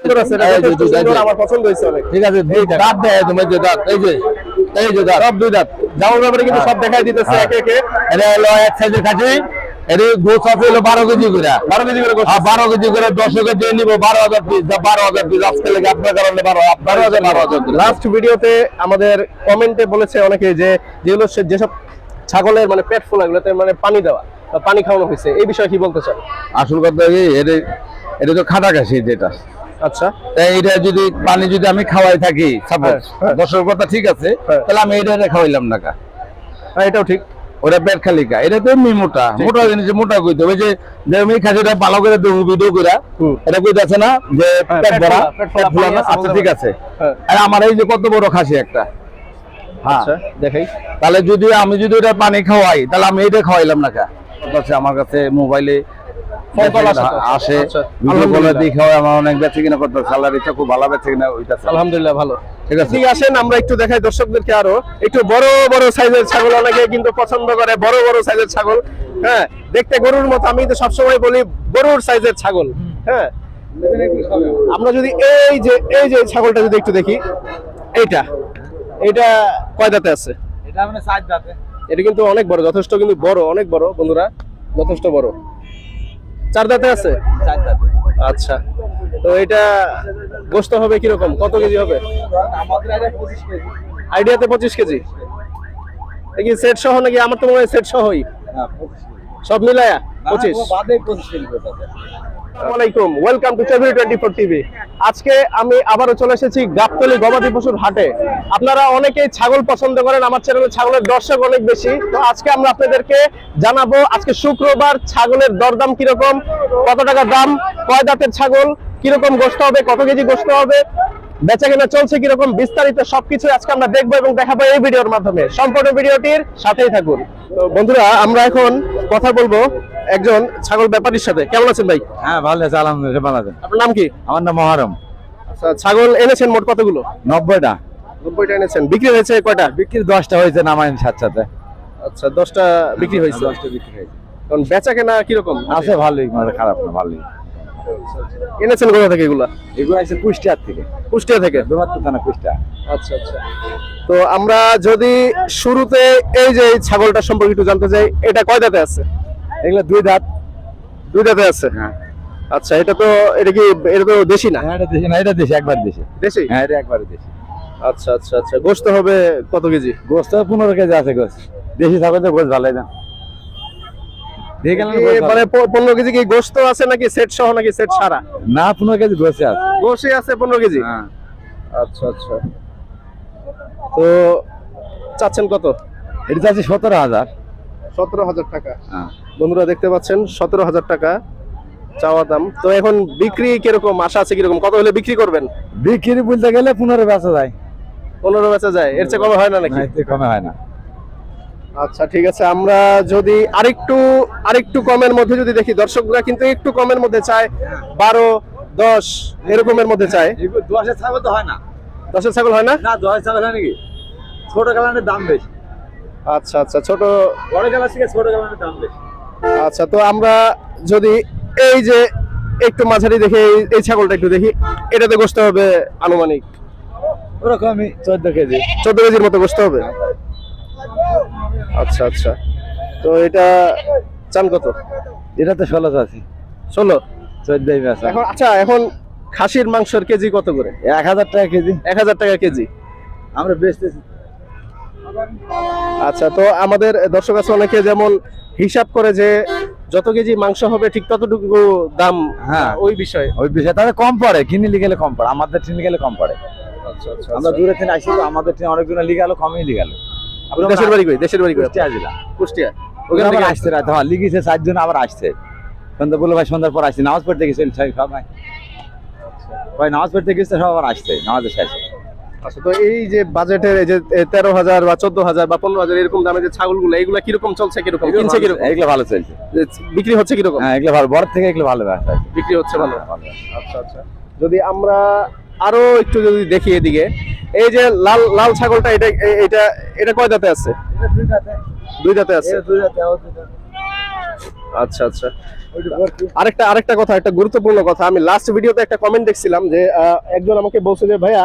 আমার পছন্দ হয়েছে অনেক। ঠিক আছে দাঁত দেয় তোমার যে দাঁত এই যে এই যে দাঁত। সব দুই দাঁত। জামার ব্যাপারে কিন্তু সব দেখাই দিতেছে হ্যাঁ। একে একে। এটা হলো এক সাইজের খাসি এর গোছ আছে হলো বারো কেজি করে। বারো কেজি করে। হ্যাঁ, বারো কেজি করে দশ কেজি নিবো বারো হাজার পিস বারো হাজার পিস আজকে লেগে আপনার কারণে বারো বারো হাজার বারো হাজার লাস্ট ভিডিওতে আমাদের কমেন্টে বলেছে অনেকে যে যেগুলো যেসব ছাগলের মানে পেট ফোলা এগুলোতে মানে পানি দেওয়া বা পানি খাওয়ানো হয়েছে এই বিষয়ে কি বলতে চান? আসল কথা এটা তো খাটা খাসি যেটা। আচ্ছা। তাই যদি পানি যদি আমি খাওয়াই থাকি সাপোজ। দশের কথা ঠিক আছে। তাহলে আমি এটা খাওয়াইলাম না এটাও ঠিক। ওটা পেট খালি কা? এটা তো এমনি মোটা। মোটা জিনিস মোটা কইতে হবে যে যে আমি খাসিটা ভালো করে দেবো ভিডিও করে হুম। এটা কইতাছে না যে পেট পেট ভরা পেট ফোলা, পেট ফোলা পানি না? আছে, আচ্ছা ঠিক আছে। আর আমার এই যে কত বড় খাসি একটা? হ্যাঁ। আচ্ছা দেখাই। তাহলে যদি আমি যদি ওটা পানি খাওয়াই তাহলে আমি এটা খাওয়াইলাম না কা? আমার কাছে মোবাইলে আসে আচ্ছা, ভিডিও কলে। আমার অনেক বেঁচে কিনা করতে স্যালারিটা খুব ভালো বেঁচে কিনা ওইটা আলহামদুলিল্লাহ ভালো। ঠিক আছে। ঠিক আসেন আমরা একটু দেখাই দর্শকদেরকে আরও। একটু বড় বড় সাইজের ছাগল অনেকে কিন্তু পছন্দ করে বড় বড় সাইজের ছাগল। হ্যাঁ দেখতে গরুর মতো। আমি তো সবসময় বলি গরুর সাইজের ছাগল। হ্যাঁ আমরা যদি এই যে এই যে ছাগলটা যদি একটু দেখি এইটা এটা কয় দাঁতে আছে? এটা মানে দাতে। এটা কিন্তু অনেক বড় যথেষ্ট কিন্তু বড় অনেক বড় বন্ধুরা যথেষ্ট বড়। চার দাঁতে আছে? আচ্ছা। তো এটা গোস্ত হবে কীরকম? কত কেজি হবে? আমাদের এটা 25 কেজি। আইডিয়াতে পঁচিশ কেজি? কি সেট সহ নাকি? আমার তো মনে হয় সেট সহই। হ্যাঁ 25 কেজি। সব মিলায়া? পঁচিশ? বাদে 25 কেজি করে আসসালামাইকুম welcome to table twenty four TV আজকে আমি আবারও চলে এসেছি গাবতলি গবাদি পশুর হাটে। আপনারা অনেকেই ছাগল পছন্দ করেন, আমার চ্যানেলে ছাগলের দর্শক অনেক বেশি। তো আজকে আমরা আপনাদেরকে জানাব আজকে শুক্রবার ছাগলের দরদাম কীরকম, কত টাকা দাম, কয় দাঁতের ছাগল, কীরকম গোস্ত হবে, কত কেজি গোস্ত হবে বেচা কেনা চলছে কীরকম, বিস্তারিত সবকিছু আজকে আমরা দেখব এবং দেখাবো এই ভিডিওর মাধ্যমে। সম্পূর্ণ ভিডিওটির সাথেই থাকুন। বন্ধুরা, আমরা এখন কথা বলব একজন ছাগল ব্যাপারীর সাথে। কেমন আছেন ভাই? হ্যাঁ ভালো আছে আলহামদুলিল্লাহ ভালো আছেন। আপনার নাম কি? আমার নাম মহারম। আচ্ছা ছাগল এনেছেন মোট কতগুলো? নব্বইটা। নব্বইটা এনেছেন। বিক্রি হয়েছে কয়টা? বিক্রি দশটা হয়েছে নামাইন সাথে সাথে। আচ্ছা দশটা বিক্রি হয়েছে। দশটা বিক্রি হয়েছে। কারণ বেচা কেনা কীরকম? আছে ভালোই মানে খারাপ না ভালোই। এনেছেন কোথা থেকে এগুলা? এগুলো আছে কুষ্টিয়ার থেকে। কুষ্টিয়া থেকে? দুমাত্র থানা কুষ্টিয়া। আচ্ছা আচ্ছা। তো আমরা যদি শুরুতে এই যে ছাগলটা সম্পর্কে একটু জানতে চাই এটা কয় দাঁতে আছে? এগুলো দুই দাঁত। দুই দাঁতে আছে? হ্যাঁ। আচ্ছা এটা তো এটা কি এটা তো দেশি না? হ্যাঁ, এটা দেশে না এটা দেশে একবার দেশে। দেশি? হ্যাঁ এটা একবারে দেশে। আচ্ছা আচ্ছা আচ্ছা। গোস্ত হবে কত কেজি? গোস্ত পনেরো কেজি আছে গোস দেশি থাকলে তো গোস ভালোই না। মানে পনেরো কেজি কি গোস্ত আছে নাকি সেট সহ নাকি সেট সারা না পনেরো কেজি গোসে আছে। গোসে আছে পনেরো কেজি? হ্যাঁ। আচ্ছা আচ্ছা। তো চাচ্ছেন কত? এটা আছে সতেরো হাজার। সতেরো হাজার টাকা। হ্যাঁ। বন্ধুরা দেখতে পাচ্ছেন সতেরো হাজার টাকা চাওয়া দাম। তো এখন বিক্রি কীরকম? আশা আছে কীরকম? কত হলে বিক্রি করবেন? বিক্রি বলতে গেলে পনেরো বেচা যায়। পনেরো বেচা যায়। এর চেয়ে কমে হয় না নাকি? কমে হয় না। আচ্ছা ঠিক আছে। আমরা যদি আরেকটু আরেকটু কমের মধ্যে যদি দেখি দর্শকরা কিন্তু একটু কমের মধ্যে চায়। বারো দশ এরকমের মধ্যে চায়। দশের ছাগল তো হয় না। দশের ছাগল হয় না? না দশের ছাগল হয় নাকি? ছোট কালানের দাম বেশি। আচ্ছা আচ্ছা ছোট বড় কালার থেকে ছোট কালানের দাম বেশি। আচ্ছা তো আমরা যদি এই যে একটু মাঝারি দেখে এই- ছাগলটা একটু দেখি। এটাতে গোস্ত হবে আনুমানিক? ওরকমই চোদ্দ কেজি। চোদ্দ কেজির মতো গোস্ত হবে? আচ্ছা আচ্ছা। তো এটা চান কত? এটা তো ষোলো আছে ষোলো? চোদ্দই এখন আচ্ছা এখন খাসির মাংসের কেজি কত করে? এক হাজার টাকা কেজি। এক হাজার টাকা কেজি। আমরা বেচতেছি। আচ্ছা তো আমাদের দর্শক আছে অনেকে যেমন হিসাব করে যে যত কেজি মাংস হবে ঠিক ততটুকু দাম হ্যাঁ। ওই বিষয়ে। ওই বিষয়ে তাহলে কম পড়ে কিনে গেলে কম পড়ে আমাদের ট্রেনে গেলে কম পড়ে। আচ্ছা আচ্ছা আমরা দূরে থেকে আসি আমাদের ট্রেন অনেক দূরে লিগে গেলো কমই লিগে গেলো দেশের বাড়ি কই? দেশের বাড়ি কই কুষ্টিয়া জেলা। কুষ্টিয়া। ওখানে আসছে রাত। হ্যাঁ লিগেছে চারজন আবার আসছে। সন্ধ্যা বলে ভাই সন্ধ্যার পর আসছে। নামাজ পড়তে গেছে সবাই ভাই। নামাজ পড়তে গেছে সব আবার আসছে নামাজের শেষে। আচ্ছা তো এই যে বাজেটের এই যে তেরো হাজার বা চোদ্দ হাজার বা পনেরো হাজার এরকম দামে যে ছাগলগুলো এগুলা কীরকম চলছে কীরকম কিনছে কীরকম? এগুলো ভালো চলছে। বিক্রি হচ্ছে কীরকম? হ্যাঁ এগুলো ভালো বড় থেকে এগুলো ভালো বিক্রি হচ্ছে ভালো। আচ্ছা আচ্ছা। যদি আমরা আরও একটু যদি দেখি এদিকে এই যে লাল লাল ছাগলটা এটা এটা এটা কয় দাঁতে আছে? দুই দাঁতে। আছে? আচ্ছা আচ্ছা। আরেকটা আরেকটা কথা একটা গুরুত্বপূর্ণ কথা। আমি লাস্ট ভিডিওতে একটা কমেন্ট দেখছিলাম যে একজন আমাকে বলছে যে ভাইয়া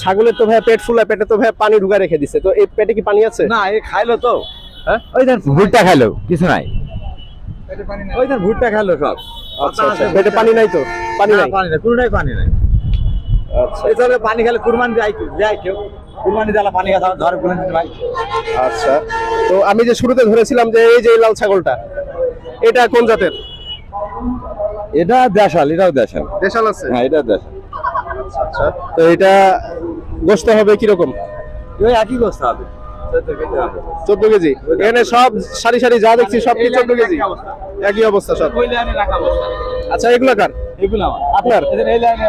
ছাগলের তো ভাইয়া পেট ফুলা পেটে তো ভাইয়া পানি ঢুকা রেখে দিছে। তো এই পেটে কি পানি আছে? না এ খাইলো তো। হ্যাঁ? ওই দেন। ভুট্টা খাইলো কিছু নাই। ওই দেন ভুট্টা খাইলো সব। আচ্ছা আচ্ছা। পেটে পানি নাই তো? পানি নাই? পানি নাই কোনটাই পানি নাই। আচ্ছা। পানি খেলে কুরবানি যায় কেউ কেউ। কুরবানি পানি ধরে কুরবানি ভাই আচ্ছা। তো আমি যে শুরুতে ধরেছিলাম যে এই যে এই লাল ছাগলটা এটা কোন জাতের? এটা দেশাল এটাও দেশাল। দেশাল আছে? হ্যাঁ এটা দেশাল। আচ্ছা তো এটা গোস্ত হবে কীরকম? ওই একই গোস্ত হবে। চোদ্দ কেজি এখানে সব সারি সারি যা দেখছি সব কি চোদ্দ কেজি? একই অবস্থা সব। আচ্ছা এগুলো কার? এগুলো আপনার?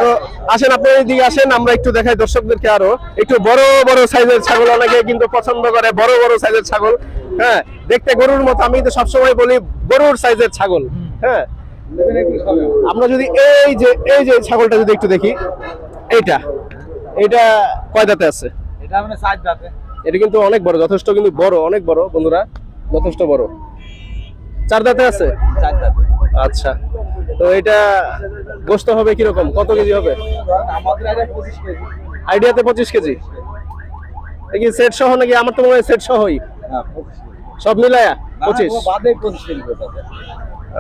তো আসেন আপনার এদিকে আসেন আমরা একটু দেখাই দর্শকদেরকে আরও। একটু বড় বড় সাইজের ছাগল অনেকে কিন্তু পছন্দ করে বড় বড় সাইজের ছাগল। হ্যাঁ দেখতে গরুর মতো আমি তো সবসময় বলি গরুর সাইজের ছাগল। হ্যাঁ আমরা যদি এই যে এই যে ছাগলটা যদি একটু দেখি এইটা এটা কয় দাঁতে আছে? এটা মানে কিন্তু অনেক বড় যথেষ্ট কিন্তু বড় অনেক বড় বন্ধুরা যথেষ্ট বড়। চার দাঁতে আছে? আচ্ছা। তো এটা গোস্ত হবে কীরকম? কত কেজি হবে? আমাদের এটা 25 কেজি আইডিয়াতে পঁচিশ কেজি। কি সেট সহ নাকি? আমার তো মনে হয় সেট সহই। 25 সব মিলায়া? পঁচিশ। বাদে 25 কেজি করতে হবে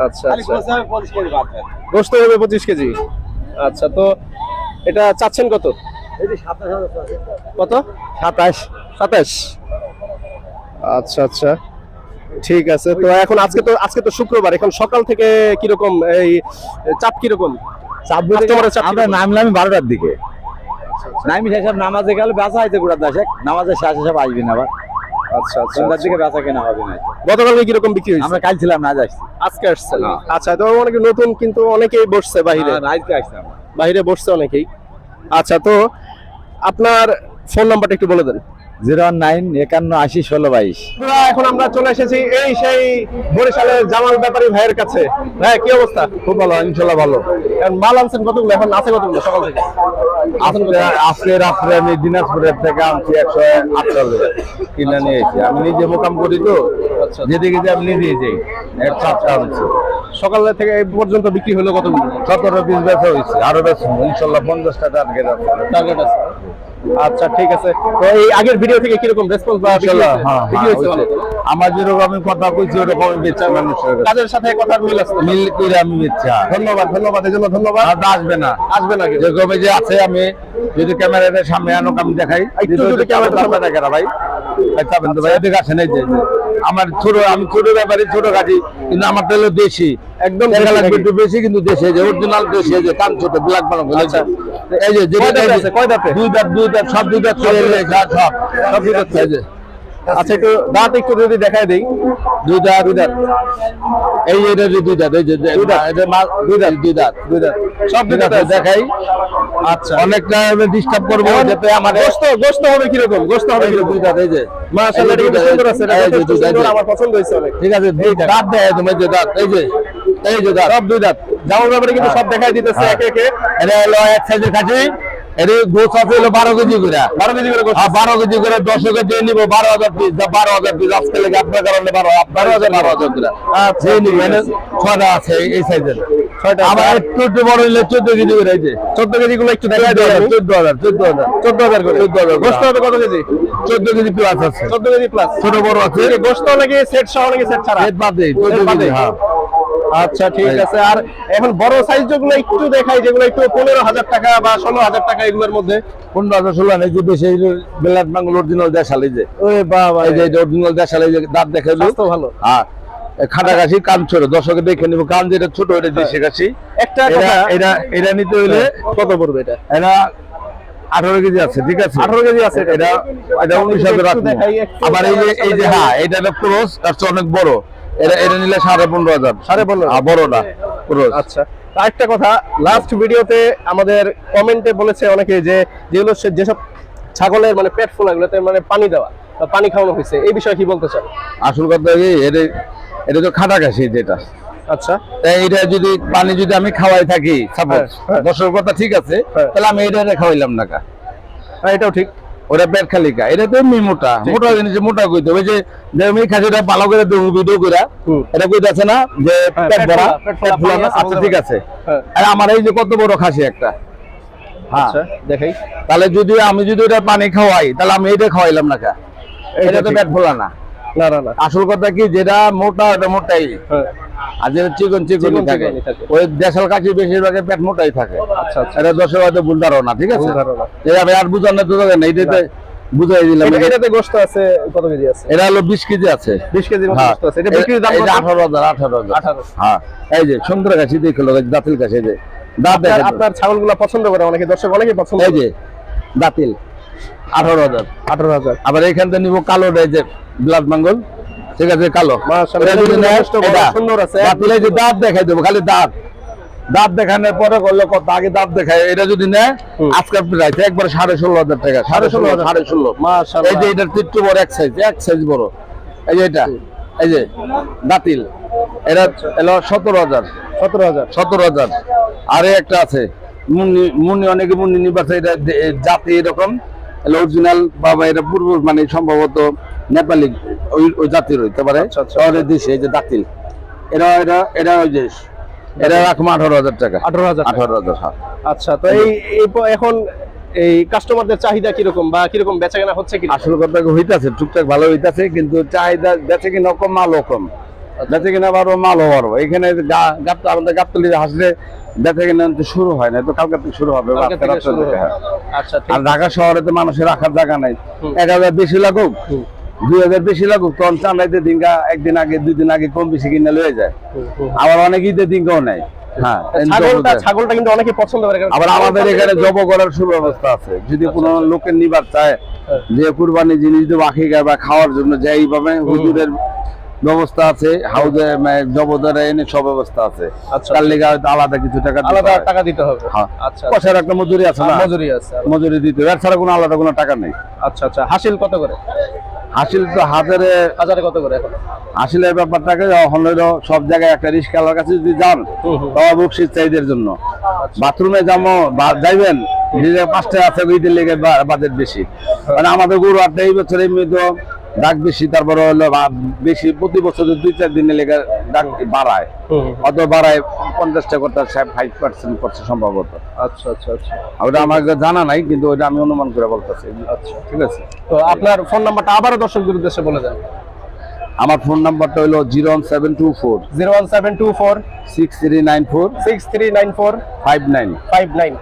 আচ্ছা। আচ্ছা গোস্ত হবে 25 কেজি বাদ দেন। গোস্ত হবে পঁচিশ কেজি। আচ্ছা তো এটা চাচ্ছেন কত? এই যে 27000 আছে কত? সাতাশ। সাতাশ। আচ্ছা আচ্ছা। ঠিক আছে তো এখন আজকে তো আজকে তো শুক্রবার এখন সকাল থেকে কীরকম এই চাপ কীরকম? চাপ আমরা নামলাম বারোটার দিকে। নামি সব নামাজে গেলে বেচা হইতে গোড়া দাসে নামাজের শেষে সব আসবি না আবার। আচ্ছা আচ্ছা সন্ধ্যার আচ্ছা। দিকে বেচা কেনা হবে না। গতকালকে কীরকম বিক্রি হয়েছে? আমরা কাল ছিলাম না আজকে আসছে? হ্যাঁ। আচ্ছা তো অনেকে নতুন কিন্তু অনেকেই বসছে বাহিরে আজকে আসলাম বাইরে বসছে অনেকেই। আচ্ছা তো আপনার ফোন নাম্বারটা একটু বলে দেন। জিরো নাইন একান্ন আশি ষোলো বাইশ। এখন আমরা চলে এসেছি এই সেই বরিশালের জামাল ব্যাপারী ভাইয়ের কাছে। ভাই কি অবস্থা? খুব ভালো ইনশাল্লাহ ভালো। এখন মাল আনছেন কতগুলো? এখন আছে কতগুলো? সকাল থেকে। আজকে রাত্রে আমি দিনাজপুরের থেকে আনছি একশো আটচল্লিশ কিনে নিয়েছি। আমি নিজে মোকাম করি তো। আচ্ছা। যেদিকে যে আমি নিজেই যাই। এক সাতটা আনছি। সকাল থেকে এই পর্যন্ত বিক্রি হলো কতগুলো? সতেরো পিস বেচা হয়েছে আরও বেচবো ইনশাল্লাহ পঞ্চাশটা টার্গেট আছে। টার্গেট আছে। আচ্ছা ঠিক আছে। তো এই আগের ভিডিও থেকে কীরকম রেসপন্স বা বিক্রি হয়েছে? হ্যাঁ, হ্যাঁ? আমার যেরকম আমি কথা কইছি ওরকম আমি বেচা মানুষের তাদের সাথে কথার মিল আছে? মিল করে আমি হ্যাঁ। ধন্যবাদ ধন্যবাদ এজন্য ধন্যবাদ। আর আসবে না। আসবে না কেউ। যে আছে আমি যদি ক্যামেরাটা সামনে আনো আমি দেখাই। একটু যদি ক্যামেরা সামনে দেখে ভাই তো ভাই এদিকে আসেন এই যে। আমার ছোট আমি ছোট ব্যাপারে ছোট কাটি কিন্তু আমার তাহলে দেশি। একদম দেখা লাগবে একটু বেশি কিন্তু দেশে যে অরিজিনাল দেশে যে কান ছোট ব্ল্যাক বানো বলে এই যে? দুই দাঁত দুই দাঁত সব দুই দাঁত সব সব দুই দাঁত যে আচ্ছা একটু দাঁত একটু যদি দেখায় দেই। দুই দাঁত। দুই দাঁত। এই এটা যে দুই দাঁত এই যে দুই দাঁত। এটা দুই দাঁত। দুই দাঁত। দুই দাঁত। সব দুই ঠিক আছে, আছে। দেখাই। আচ্ছা। অনেকটা ডিস্টার্ব করব যাতে আমার হবে কীরকম? গোস্ত হবে যে দুই দাঁত এই যে। মাশাআল্লাহ এটা সুন্দর দাঁত, আছে এই যে দাঁত, আমার পছন্দ হয়েছে অনেক। ঠিক আছে দুই দাঁত দেয় তোমার যে দাঁত এই যে। এই যে দাঁত। সব দুই দাঁত। জামাল ব্যাপারে কিন্তু সব দেখাই দিতেছে হ্যাঁ। একে একে। এটা হলো এক সাইজের কাছে এটা গোছ আছে হলো বারো কেজি করে। বারো কেজি করে বারো কেজি করে দশকে দিয়ে নিবো বারো হাজার পিস বারো হাজার পিস আজকে লেগে আপনার কারণে বারো বারো হাজার বারো হাজার করে। দিয়ে নিবো আছে। এই- এই সাইজের আবার একটু একটু বড় হইলে চোদ্দ কেজি করে এই চোদ্দ কেজি গুলো একটু হাজার। চোদ্দ হাজার চোদ্দ হাজার। চোদ্দ হাজার করে। চোদ্দ হাজার গোস্ত হবে কত কেজি? চোদ্দ কেজি প্লাস আছে। চোদ্দ কেজি প্লাস ছোট বড় আছে। গোস্ত নাকি সেট সহ নাকি সেট ছাড়া? এর বাদে চোদ্দ কেজি হ্যাঁ। আচ্ছা ঠিক আছে। আর এখন বড় সাইজ যেগুলো একটু দেখাই যেগুলো একটু পনেরো হাজার টাকা বা ষোলো হাজার টাকা এগুলোর মধ্যে। পনেরো হাজার ষোলো যে বেশি বেলাট বাঙ্গুল অরিজিনাল দেশাল যে। ওরে বাবা এই যে অরিজিনাল দেশাল যে দাঁত দেখে। স্বাস্থ্য ভালো। হ্যাঁ খাটা কাশি কান ছোট দর্শকে দেখে নিবো। কান যেটা ছোট ওটা দেশি কাশি একটা এটা এটা এটা নিতে হইলে কত পড়বে এটা? এটা আঠারো কেজি আছে ঠিক আছে? আঠারো কেজি আছে এটা। এটা উনিশ হাজার একটু দেখাই, একটু আবার এই যে এই যে হ্যাঁ এটা একটা ক্রস তার চেয়ে অনেক বড়। এটা এটা নিলে সাড়ে পনেরো হাজার। সাড়ে পনেরো? বড়টা আচ্ছা আরেকটা কথা লাস্ট ভিডিওতে আমাদের কমেন্টে বলেছে অনেকে যে যেগুলো যেসব ছাগলের মানে পেট ফোলা এগুলোতে মানে পানি দেওয়া বা পানি খাওয়ানো হয়েছে এই বিষয়ে কি বলতে চান? আসল কথা কি এটা এটা তো খাটা কাশি যেটা। আচ্ছা। তাই এটা যদি পানি যদি আমি খাওয়াই থাকি সাপোজ হ্যাঁ, হ্যাঁ। দশের কথা ঠিক আছে হ্যাঁ। তাহলে আমি এটা খাওয়াইলাম না কা। হ্যাঁ এটাও ঠিক। ওটা পেট এটা তো এমনি মোটা। মোটা জিনিস মোটা কইতে হবে। যে আমি খাসিটা ভালো করে দেবো ভিডিও করে হুম। এটা কইতাছে না যে হ্যাঁ, পেট ভরা পেট? আছে, আচ্ছা ঠিক আছে। হ্যাঁ। আর আমার এই যে কত বড় খাসি একটা? হ্যাঁ। আচ্ছা দেখাই। তাহলে যদি আমি যদি এটা পানি খাওয়াই তাহলে আমি এটা খাওয়াইলাম না কা? এটা তো পেট ফোলা না। না না না। আসল কথা কি যেটা মোটা ওটা মোটাই। হ্যাঁ। আর যেটা চিকন চিকনই থাকে। ওই দেশাল কাশি বেশিরভাগ পেট মোটাই থাকে। আচ্ছা আচ্ছা। এটা হয়তো ভুল ধারণা ঠিক আছে? আর তো দরকার নেই এটাতে বুঝাই দিলাম। এটা- এটা- এটাতে গোস্ত আছে কত কেজি আছে? এটা হলো বিশ কেজি আছে। 20 কেজির মতো হ্যাঁ। আছে। এটা বিক্রির দাম এই যে কত? আঠারো হাজার আঠারো হাজার। 18 হ্যাঁ। এই যে সুন্দর কাছে দেখে লোক দাঁতিল কাছে এই যে। দাঁত আপনার দেখেন। তো। আপনার ছাগলগুলো পছন্দ করে অনেকে দর্শক অনেকে পছন্দ এই যে দাঁতিল আঠারো হাজার। আঠারো হাজার। আবার এখান থেকে নিবো কালো যে ব্লাড মঙ্গল। ঠিক আছে কালো। দাঁত দেখাই দেবো খালি দাঁত। দাঁত দেখানোর পরে করলে কত? আগে দাঁত দেখায় এটা যদি নেয় প্রাইস একবার সাড়ে ষোলো হাজার টাকা সাড়ে ষোলো হাজার। সাড়ে ষোলো এই যে এটার বড় এক সাইজ এক সাইজ বড়। এই যে এটা এই যে দাঁতিল এটা এলো সতেরো হাজার। সতেরো হাজার। সতেরো হাজার। আরে একটা আছে মুন্নি মুন্নি অনেকে মুন্নি নিবাসে এটা জাতি এরকম। অরিজিনাল বাবা এটা পূর্ব মানে সম্ভবত নেপালি ওই ওই জাতির হইতে পারে। আচ্ছা, আচ্ছা। শহরের দেশে এই যে দাঁতিল এটা এটা এটা ওই যে এটা রাখব আঠারো হাজার টাকা। আঠারো হাজার আঠারো হাজার হ্যাঁ। আচ্ছা তো এই এখন এই কাস্টমারদের চাহিদা কীরকম বা কীরকম বেচা কেনা হচ্ছে কি আসল কথা হইতাছে টুকটাক ভালো হইতাছে কিন্তু চাহিদা বেচে কিনা কম মালও কম। বেচে কিনা বারো মালও বারো। এখানে গা- গাপ্তা আমাদের গাপ্তলি হাসলে কিনা তো শুরু হয় না তো কালকে থেকে শুরু হবে। আচ্ছা আর ঢাকা শহরে তো মানুষের রাখার জায়গা নাই। এক হাজার বেশি লাগুক দুই হাজার বেশি লাগুক তখন চান্দাইতে দিনকা একদিন আগে দুই দিন আগে কম বেশি কিনে লয়ে যায়। আবার অনেক ঈদের দিনকাও নেয় হ্যাঁ ছাগলটা ছাগলটা কিন্তু অনেকে পছন্দ করে আবার আমাদের এখানে কিন্তু- জব করার সুব্যবস্থা আছে। যদি কোনো লোকের নিবার চায়। যে কুরবানি জিনিস বাকি বা খাওয়ার জন্য যে এইভাবে হুজুরের ব্যবস্থা আছে হাউজে জবদারে এনে সব ব্যবস্থা আছে। আচ্ছা। তার লেগে হয়তো আলাদা কিছু টাকা আলাদা টাকা দিতে হবে। হ্যাঁ। আচ্ছা পয়সার একটা মজুরি আছে না? মজুরি আছে মজুরি দিতে হবে। ছাড়া কোনো আলাদা কোনো টাকা নেই। আচ্ছা আচ্ছা। হাসিল কত করে? হাসিল তো হাজারে হাজারে কত করে হাসিলের ব্যাপারটাকে যখন হইল সব জায়গায় একটা রিস্কালার কাছে যদি যান। তবে বকশিস চাইদের জন্য। বাথরুমে যাব বা- যাইবেন পাঁচটা আছে ঈদের লেগে বাজেট বেশি। মানে আমাদের গরু আটটা এই বছর এমনি তো ডাক বেশি তারপরে হলো বেশি প্রতি বছর দুই চার দিনের লেগে ডাক বাড়ায়। অত বাড়ায় পঞ্চাশটা করতে ফাইভ পার্সেন্ট করছে সম্ভবত। আচ্ছা আচ্ছা আচ্ছা। ওটা আমাকে জানা নাই কিন্তু ওটা আমি অনুমান করে বলতেছি। আচ্ছা। ঠিক আছে? তো আপনার ফোন নাম্বারটা আবারও দর্শকদের উদ্দেশ্যে বলে দেন। আমার ফোন নাম্বারটা হলো zero one seven two four zero one seven two four six three nine four six three nine four five nine five nine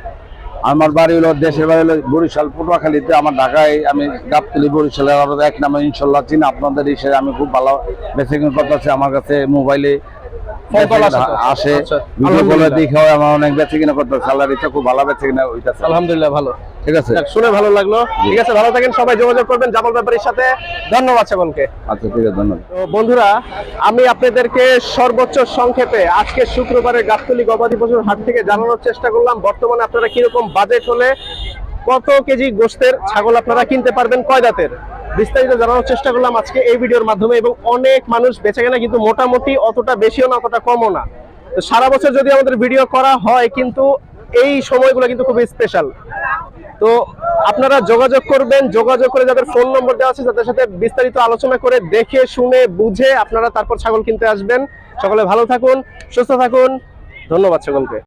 আমার বাড়ি হলো, দেশের বাড়ি হলো বরিশাল, পটুয়াখালীতে, আমার ঢাকায়, আমি গাবতলি বরিশালের এক নামে, ইনশাল্লাহ চিনি, আপনাদের হিসেবে আমি খুব ভালো বেশি কথা আছে আমার কাছে মোবাইলে আসে আচ্ছা, ভিডিও কলে দেখে আমার অনেক বেশি কিনা করতে স্যালারিটা খুব ভালো বেশি কিনা হইতাছে। আলহামদুলিল্লাহ ভালো। ঠিক আছে? শুনে ভালো লাগল। ঠিক আছে ভালো থাকেন সবাই যোগাযোগ করবেন জামাল ব্যাপারীর সাথে। ধন্যবাদ সকলকে আচ্ছা ঠিক আছে ধন্যবাদ। তো বন্ধুরা আমি আপনাদেরকে সর্বোচ্চ সংক্ষেপে আজকে শুক্রবারে গাবতলি গবাদি পশুর হাট থেকে জানানোর চেষ্টা করলাম। বর্তমানে আপনারা কীরকম বাজেট হলে কত কেজি গোস্তের ছাগল আপনারা কিনতে পারবেন কয় দাঁতের? বিস্তারিত জানানোর চেষ্টা করলাম আজকে এই ভিডিওর মাধ্যমে এবং অনেক মানুষ বেঁচে কেনা কিন্তু মোটামুটি অতটা বেশিও না, অতটা কমও না। তো সারা বছর যদি আমাদের ভিডিও করা হয় কিন্তু এই সময়গুলো কিন্তু খুবই স্পেশাল তো আপনারা যোগাযোগ করবেন, যোগাযোগ করে যাদের ফোন নম্বর দেওয়া আছে তাদের সাথে বিস্তারিত আলোচনা করে দেখে, শুনে, বুঝে আপনারা তারপর ছাগল কিনতে আসবেন। সকলে ভালো থাকুন, সুস্থ থাকুন। ধন্যবাদ সকলকে।